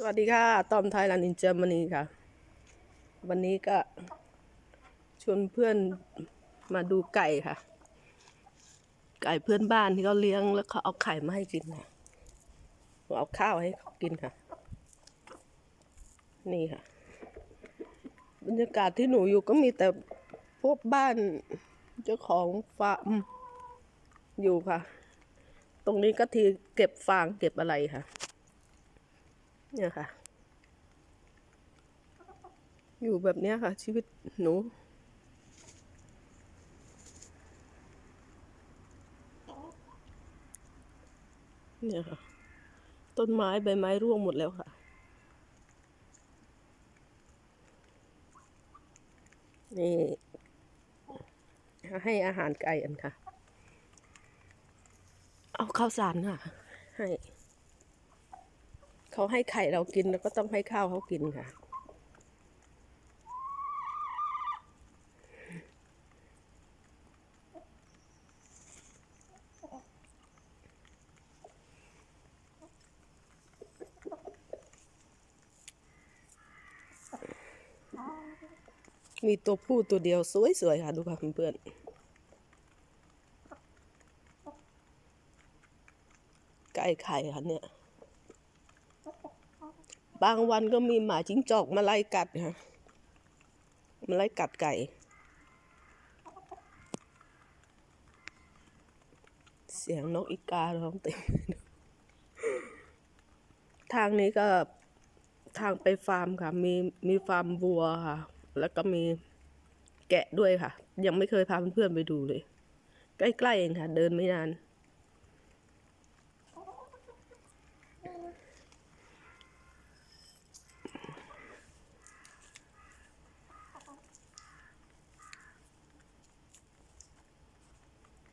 สวัสดีค่ะ ตอมไทยแลนด์อินเจอร์มนีค่ะ วันนี้ก็ชวนเพื่อนมาดูไก่ค่ะ ไก่เพื่อนบ้านที่เขาเลี้ยงแล้วเขาเอาไข่มาให้กินค่ะเอาข้าวให้เขากินค่ะ นี่ค่ะ บรรยากาศที่หนูอยู่ก็มีแต่พวกบ้านเจ้าของฟาร์มอยู่ค่ะ ตรงนี้ก็ทีเก็บฟางเก็บอะไรค่ะ เนี่ยค่ะ อยู่แบบเนี้ยค่ะ ชีวิตหนูเนี่ยค่ะ ต้นไม้ใบไม้ร่วงหมดแล้วค่ะ นี่ ให้อาหารไก่อันค่ะ เอาข้าวสารค่ะ ให้ เขาให้ไข่เรากินแล้วก็ต้องให้ข้าวเขากินค่ะ มีตัวผู้ตัวเดียวสวยๆค่ะ ดูค่ะเพื่อนๆไก่ไข่ค่ะเนี่ย บางวันก็มีหมาจิ้งจอกมาไล่กัดค่ะมาไล่กัดไก่ เสียงนกอีการ้องเต็ม ทางนี้ก็ทางไปฟาร์มค่ะ มีมีฟาร์มวัวค่ะ แล้วก็มีแกะด้วยค่ะ ยังไม่เคยพาเพื่อนๆไปดูเลย ใกล้ๆเองค่ะ เดินไม่นาน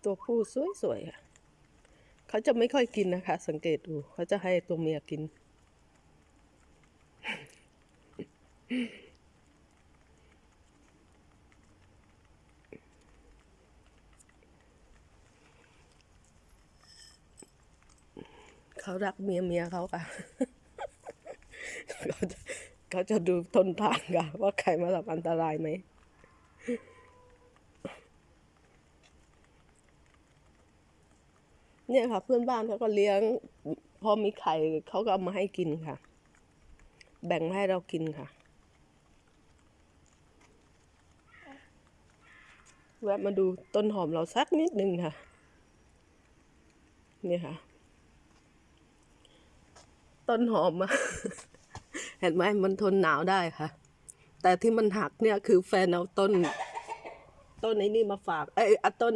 ตัวผู้สวยๆค่ะ เขาจะไม่ค่อยกินนะคะ สังเกตดู เขาจะให้ตัวเมียกิน เขารักเมียเมียเขาค่ะ เขาจะเขาจะดูทนทานค่ะ ว่าใครมาทำอันตรายไหม เนี่ยค่ะ เพื่อนบ้านเขาก็เลี้ยง พอมีไข่เขาก็เอามาให้กินค่ะ แบ่งมาให้เรากินค่ะ แวะมาดูต้นหอมเราสักนิดนึงค่ะ นี่ค่ะ ต้นหอมอะเห็นไหมมันทนหนาวได้ค่ะ แต่ที่มันหักเนี่ยคือแฟนเอาต้น ต้นไอ้นี่มาฝาก เอ้ยอต้น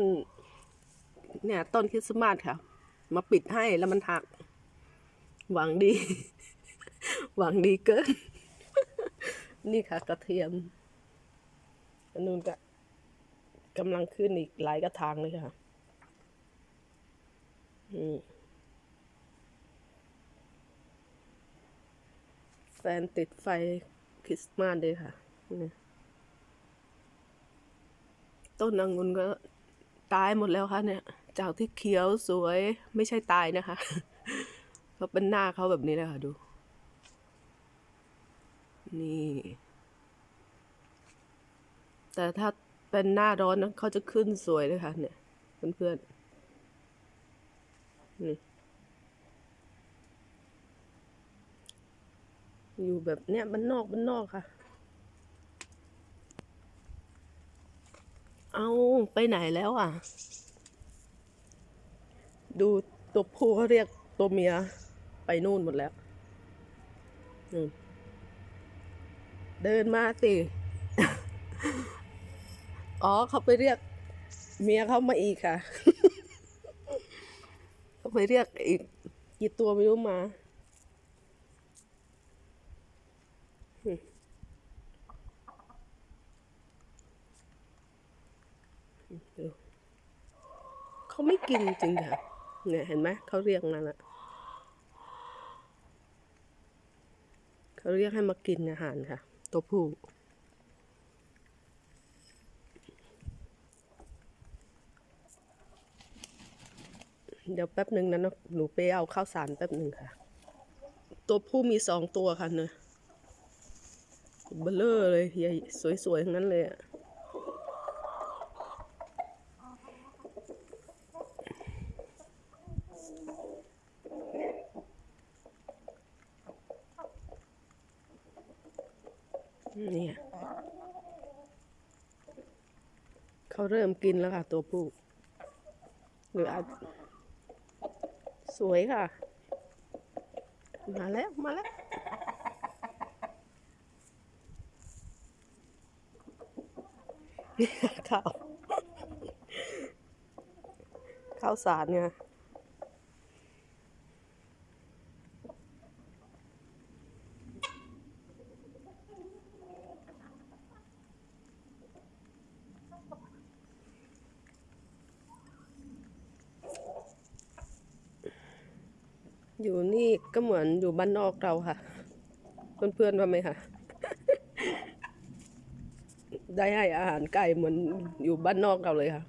เนี่ยต้นคริสต์มาสค่ะ มาปิดให้แล้วมันหัก หวังดี หวังดีเกิน นี่ค่ะกระเทียมอันนู้นก็กำลังขึ้นอีกหลายกระถางเลยค่ะแฟนติดไฟคริสต์มาสเลยค่ะ ต้นองุ่นก็ตายหมดแล้วค่ะเนี่ย จากที่เขียวสวยไม่ใช่ตายนะคะเขาเป็นหน้าเขาแบบนี้เลยค่ะดู นี่ แต่ถ้าเป็นหน้าร้อนนะเขาจะขึ้นสวยเลยค่ะเนี่ยเพื่อนๆนี่อยู่แบบเนี้ยมันนอกมันนอกค่ะ เอาไปไหนแล้วอะ ดูตัวผู้เขาเรียกตัวเมียไปนู่นหมดแล้ว เดินมาสิ อ๋อเขาไปเรียก เมียเขามาอีกค่ะ เขาไปเรียกอีกกี่ตัวไม่รู้มาเขาไม่กินจริงค่ะ เนี่ยเห็นไหมเขาเรียกนั่นแหละเขาเรียกให้มากินอาหารค่ะ ตัวผู้เดี๋ยวแป๊บหนึ่งนะนอะหนูไปเอาข้าวสารแป๊บหนึ่งค่ะ ตัวผู้มีสองตัวค่ะเนอะเบลเลอร์เลยใหญ่สวยๆทั้งนั้นเลยอะ เนี่ยเขาเริ่มกินแล้วค่ะ ตัวผู้หรืออาจสวยค่ะ มาแล้ว มาแล้วนี่ข้าวข้าวสารเนี่ย อยู่นี่ก็เหมือนอยู่บ้านนอกเราค่ะ เพื่อนๆว่าไหมคะได้ให้อาหารไก่เหมือนอยู่บ้านนอกเราเลยค่ะ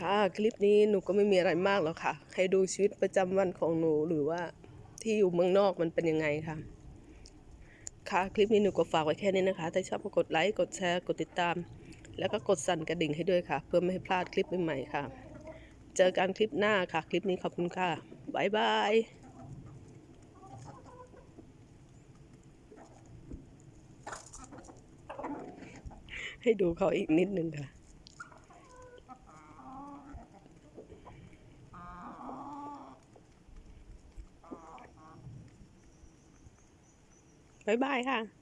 ค่ะคลิปนี้หนูก็ไม่มีอะไรมากหรอกค่ะ ให้ดูชีวิตประจำวันของหนูหรือว่าที่อยู่เมืองนอกมันเป็นยังไงค่ะ ค่ะคลิปนี้หนูก็ฝากไว้แค่นี้นะคะ ถ้าชอบก็กดไลค์กดแชร์กดติดตาม แล้วก็กดสั่นกระดิ่งให้ด้วยค่ะ เพื่อไม่ให้พลาดคลิปใหม่ๆค่ะ เจอกันคลิปหน้าค่ะ คลิปนี้ขอบคุณค่ะบ๊ายบายให้ดูเขาอีกนิดนึงค่ะ บ๊ายบายค่ะ